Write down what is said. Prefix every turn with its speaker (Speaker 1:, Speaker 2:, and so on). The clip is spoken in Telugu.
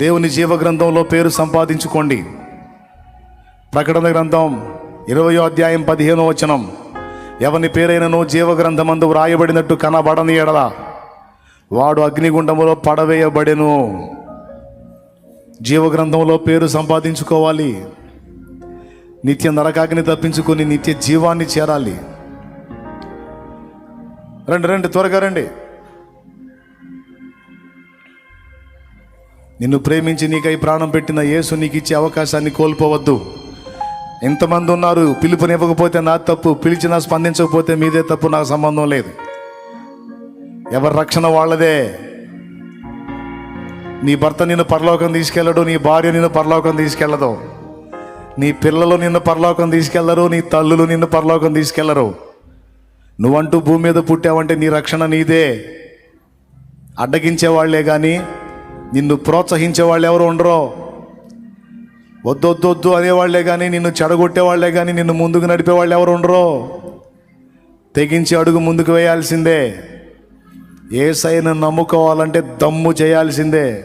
Speaker 1: దేవుని జీవ గ్రంథంలో పేరు సంపాదించుకోండి. ప్రకటన గ్రంథం ఇరవయో అధ్యాయం పదిహేనో వచనం. ఎవని పేరైనను జీవ గ్రంథమందు వ్రాయబడినట్టు కనబడని ఎడల వాడు అగ్నిగుండములో పడవేయబడెను. జీవ గ్రంథంలో పేరు సంపాదించుకోవాలి. నిత్య నరకాగ్ని తప్పించుకొని నిత్య జీవాన్ని చేరాలి. రండి రండి త్వరగా రండి. నిన్ను ప్రేమించి నీకై ప్రాణం పెట్టిన యేసు నీకు ఇచ్చే అవకాశాన్ని కోల్పోవద్దు. ఎంతమంది ఉన్నారు పిలుపునివ్వకపోతే నా తప్పు పిలిచినా స్పందించకపోతే మీదే తప్పు నాకు సంబంధం లేదు. ఎవరి రక్షణ వాళ్ళదే? నీ భర్త నిన్ను పరలోకం తీసుకెళ్ళడు నీ భార్య నిన్ను పరలోకం తీసుకెళ్ళదు. నీ పిల్లలు నిన్ను పరలోకం తీసుకెళ్ళరు నీ తల్లులు నిన్ను పరలోకం తీసుకెళ్ళరు నువ్వంటూ భూమి మీద పుట్టావంటే నీ రక్షణ నీదే. అడ్డగించే వాళ్ళే కానీ నిన్ను ప్రోత్సహించే వాళ్ళు ఎవరు ఉండరు? వద్దొద్దొద్దు అనేవాళ్ళే కానీ నిన్ను చెడగొట్టే వాళ్ళే కానీ నిన్ను ముందుకు నడిపే వాళ్ళు ఎవరు ఉండరు? తెగించి అడుగు ముందుకు వేయాల్సిందే. ఏ సైను నమ్ముకోవాలంటే దమ్ము చేయాల్సిందే.